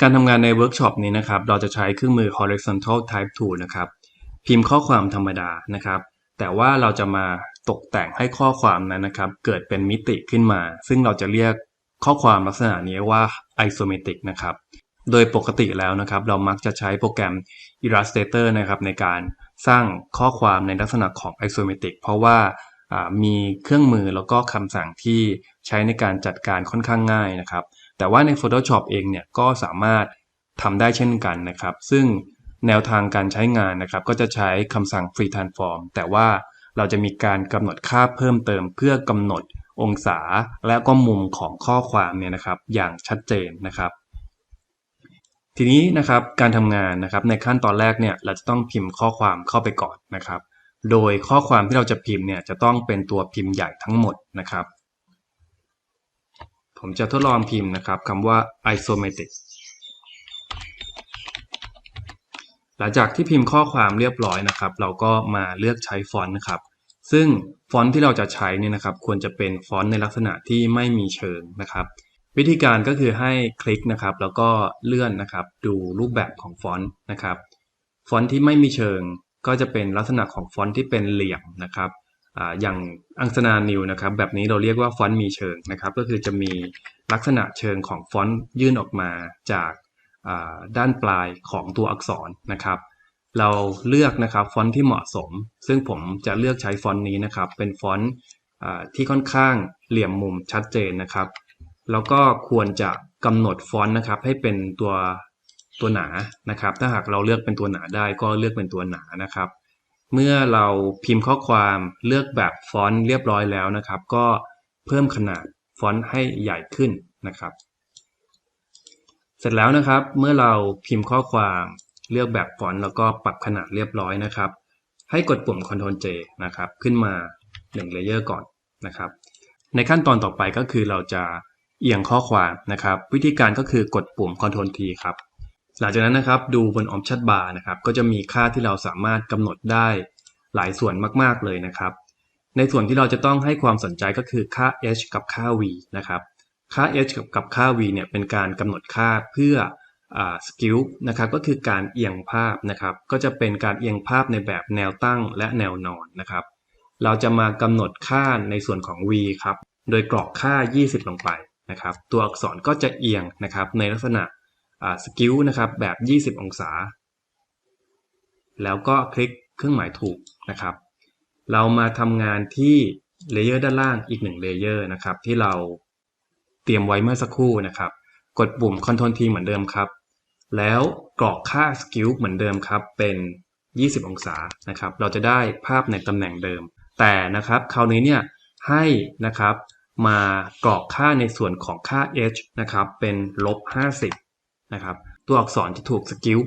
การทำงานในเวิร์กช็อปนี้นะครับ เราจะใช้เครื่องมือ horizontal type tool นะครับ พิมพ์ข้อความธรรมดานะครับ แต่ว่าเราจะมาตกแต่งให้ข้อความนั้นนะครับ เกิดเป็นมิติขึ้นมา ซึ่งเราจะเรียกข้อความลักษณะนี้ว่า isometric นะครับ โดยปกติแล้วนะครับ เรามักจะใช้โปรแกรม Illustrator นะครับ ในการสร้างข้อความในลักษณะของ isometric เพราะว่ามีเครื่องมือแล้วก็คำสั่งที่ใช้ในการจัดการค่อนข้างง่ายนะครับ แต่ว่าใน Photoshop เองเนี่ยก็สามารถทำได้เช่นกันนะครับ ซึ่งแนวทางการใช้งานนะครับ ก็จะใช้คำสั่ง free transform แต่ว่าเราจะมีการกำหนดค่าเพิ่มเติมเพื่อกำหนดองศาและก็มุมของข้อความเนี่ยนะครับ อย่างชัดเจนนะครับ ทีนี้นะครับการทำงานนะครับในขั้นตอนแรกเนี่ยเราจะต้องพิมพ์ข้อความเข้าไปก่อนนะครับ โดยข้อความที่เราจะพิมพ์เนี่ยจะต้องเป็นตัวพิมพ์ใหญ่ทั้งหมดนะครับ ผมจะทดลองพิมพ์นะครับคำว่า isometric หลังจากที่พิมพ์ข้อความเรียบร้อยนะครับ เราก็มาเลือกใช้ฟอนต์นะครับ ซึ่งฟอนต์ที่เราจะใช้เนี่ยนะครับ ควรจะเป็นฟอนต์ในลักษณะที่ไม่มีเชิงนะครับ วิธีการก็คือให้คลิกนะครับ แล้วก็เลื่อนนะครับ ดูรูปแบบของฟอนต์นะครับ ฟอนต์ที่ไม่มีเชิง ก็จะเป็นลักษณะของฟอนต์ที่เป็นเหลี่ยมนะครับ อย่างอังสนานิวนะครับแบบนี้เราเรียกว่าฟอนต์มีเชิงนะครับ ก็คือจะมีลักษณะเชิงของฟอนต์ยื่นออกมาจากด้านปลายของตัวอักษรนะครับ เราเลือกนะครับฟอนต์ที่เหมาะสม ซึ่งผมจะเลือกใช้ฟอนต์นี้นะครับ เป็นฟอนต์ที่ค่อนข้างเหลี่ยมมุมชัดเจนนะครับ แล้วก็ควรจะกำหนดฟอนต์นะครับ ให้เป็นตัวตัวหนานะครับ ถ้าหากเราเลือกเป็นตัวหนาได้ก็เลือกเป็นตัวหนานะครับ เมื่อเราพิมพ์ข้อความเลือกแบบฟอนต์เรียบร้อยแล้วนะครับ ก็เพิ่มขนาดฟอนต์ให้ใหญ่ขึ้นนะครับ เสร็จแล้วนะครับ เมื่อเราพิมพ์ข้อความเลือกแบบฟอนต์แล้วก็ปรับขนาดเรียบร้อยนะครับ ให้กดปุ่ม Ctrl J นะครับ ขึ้นมา1เลเยอร์ก่อนนะครับ ในขั้นตอนต่อไปก็คือเราจะเอียงข้อความนะครับ วิธีการก็คือกดปุ่ม Ctrl T ครับ หลังจากนั้นนะครับดูบน Option Bar นะครับก็จะมีค่าที่เราสามารถกำหนดได้หลายส่วนมากๆเลยนะครับ ในส่วนที่เราจะต้องให้ความสนใจก็คือค่า h กับค่า v นะครับค่า h กับค่า v เนี่ยเป็นการกำหนดค่าเพื่อสกิลนะครับก็คือการเอียงภาพนะครับก็จะเป็นการเอียงภาพในแบบแนวตั้งและแนวนอนนะครับเราจะมากำหนดค่าในส่วนของ v ครับโดยกรอกค่า 20 ลงไปนะครับตัวอักษรก็จะเอียงนะครับในลักษณะ สกิลนะครับแบบ 20 องศา แล้วก็คลิกเครื่องหมายถูกนะครับ เรามาทำงานที่เลเยอร์ด้านล่างอีกหนึ่งเลเยอร์นะครับ ที่เราเตรียมไว้เมื่อสักครู่นะครับ กดปุ่ม Ctrl T เหมือนเดิมครับ แล้วกรอกค่า Skew เหมือนเดิมครับ เป็น 20 องศานะครับ เราจะได้ภาพในตำแหน่งเดิม แต่นะครับคราวนี้เนี่ยให้นะครับมากรอกค่าในส่วนของค่า h นะครับ เป็นลบ 50 นะครับตัวอักษรจะถูกสกิล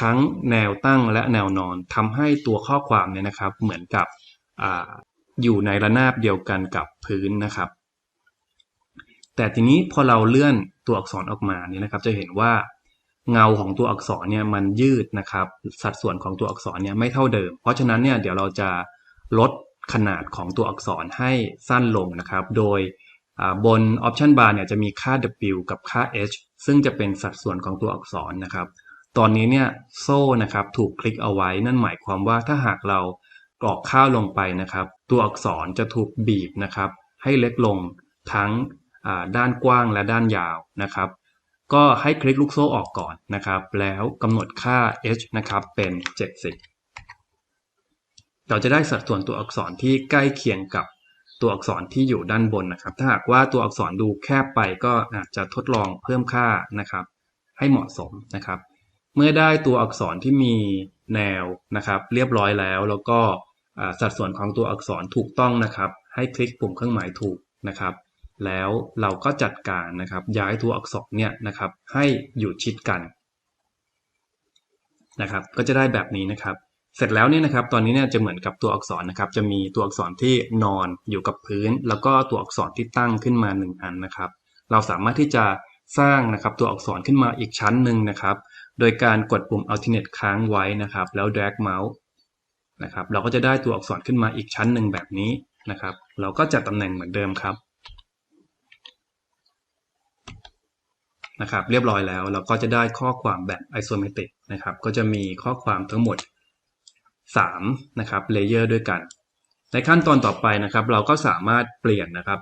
ทั้งแนวตั้งและแนวนอนทำให้ตัวข้อความเนี่ยนะครับเหมือนกับออยู่ในระนาบเดียวกันกับพื้นนะครับ แต่ทีนี้พอเราเลื่อนตัวอักษรออกมาเนี่ยนะครับ จะเห็นว่าเงาของตัวอักษรเนี่ยมันยืดนะครับ สัดส่วนของตัวอักษรเนี่ยไม่เท่าเดิม เพราะฉะนั้นเนี่ยเดี๋ยวเราจะลดขนาดของตัวอักษรให้สั้นลงนะครับ โดย บน Option Bar เนี่ยจะมีค่า W กับค่า H ซึ่งจะเป็นสัดส่วนของตัวอักษรนะครับ ตอนนี้เนี่ยโซ่นะครับถูกคลิกเอาไว้นั่นหมายความว่าถ้าหากเรากรอกข้าวลงไปนะครับ ตัวอักษรจะถูกบีบนะครับ ให้เล็กลงทั้งด้านกว้างและด้านยาวนะครับ ก็ให้คลิกลูกโซ่ออกก่อนนะครับ แล้วกำหนดค่า h นะครับเป็น 70 เราจะได้สัดส่วนตัวอักษรที่ใกล้เคียงกับ ตัวอักษรที่อยู่ด้านบนนะครับ ถ้าหากว่าตัวอักษรดูแคบไปก็อาจจะทดลองเพิ่มค่านะครับ ให้เหมาะสมนะครับ เมื่อได้ตัวอักษรที่มีแนวนะครับ เรียบร้อยแล้ว แล้วก็สัดส่วนของตัวอักษรถูกต้องนะครับ ให้คลิกปุ่มเครื่องหมายถูกนะครับ แล้วเราก็จัดการนะครับ ย้ายตัวอักษรเนี่ยนะครับ ให้อยู่ชิดกันนะครับ ก็จะได้แบบนี้นะครับ เสร็จแล้วเนี่ยนะครับตอนนี้เนี่ยจะเหมือนกับตัวอักษรนะครับ จะมีตัวอักษรที่นอนอยู่กับพื้น แล้วก็ตัวอักษรที่ตั้งขึ้นมา 1 อันนะครับ เราสามารถที่จะสร้างนะครับตัวอักษรขึ้นมาอีกชั้นหนึ่งนะครับ โดยการกดปุ่ม alternate ค้างไว้นะครับ แล้ว drag mouse นะครับเราก็จะได้ตัวอักษรขึ้นมาอีกชั้นหนึ่งแบบนี้นะครับ เราก็จัดตำแหน่งเหมือนเดิมครับนะครับ เรียบร้อยแล้วเราก็จะได้ข้อความแบบ isometric นะครับ ก็จะมีข้อความทั้งหมด 3นะครับเลเยอร์ด้วยกัน ในขั้นตอนต่อไปนะครับ เราก็สามารถเปลี่ยนนะครับ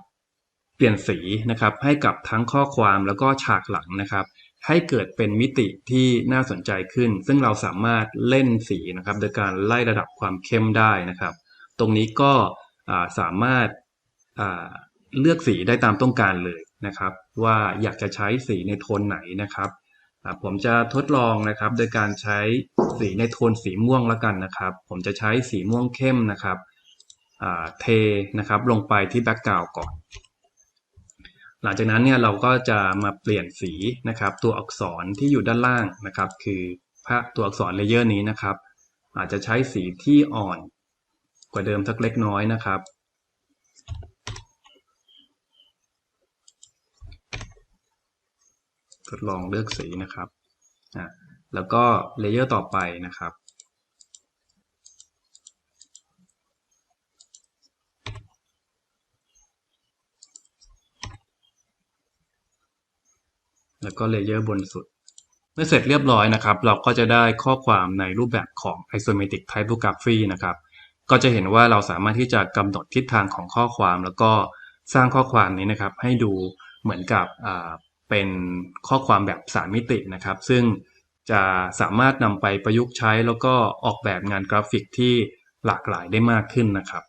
เปลี่ยนสีนะครับให้กับทั้งข้อความแล้วก็ฉากหลังนะครับ ให้เกิดเป็นมิติที่น่าสนใจขึ้น ซึ่งเราสามารถเล่นสีนะครับ โดยการไล่ระดับความเข้มได้นะครับ ตรงนี้ก็าสามารถาเลือกสีได้ตามต้องการเลยนะครับ ว่าอยากจะใช้สีในโทนไหนนะครับ อ่าผมจะทดลองนะครับ โดยการใช้สีในโทนสีม่วงแล้วกันนะครับ ผมจะใช้สีม่วงเข้มนะครับเทนะครับลงไปที่แบ็กกราวก่อน หลังจากนั้นเนี่ยเราก็จะมาเปลี่ยนสีนะครับ ตัวอักษรที่อยู่ด้านล่างนะครับ คือภาพตัวอักษรเลเยอร์นี้นะครับ อาจจะใช้สีที่อ่อนกว่าเดิมสักเล็กน้อยนะครับ ทดลองเลือกสีนะครับอะแล้วก็เลเยอร์ต่อไปนะครับ แล้วก็เลเยอร์บนสุด เมื่อเสร็จเรียบร้อยนะครับ เราก็จะได้ข้อความในรูปแบบของ isometric typography นะครับ ก็จะเห็นว่าเราสามารถที่จะกำหนดทิศทางของข้อความ แล้วก็สร้างข้อความนี้นะครับ ให้ดูเหมือนกับ เป็นข้อความแบบสามมิตินะครับ ซึ่งจะสามารถนำไปประยุกต์ใช้แล้วก็ออกแบบงานกราฟิกที่หลากหลายได้มากขึ้นนะครับ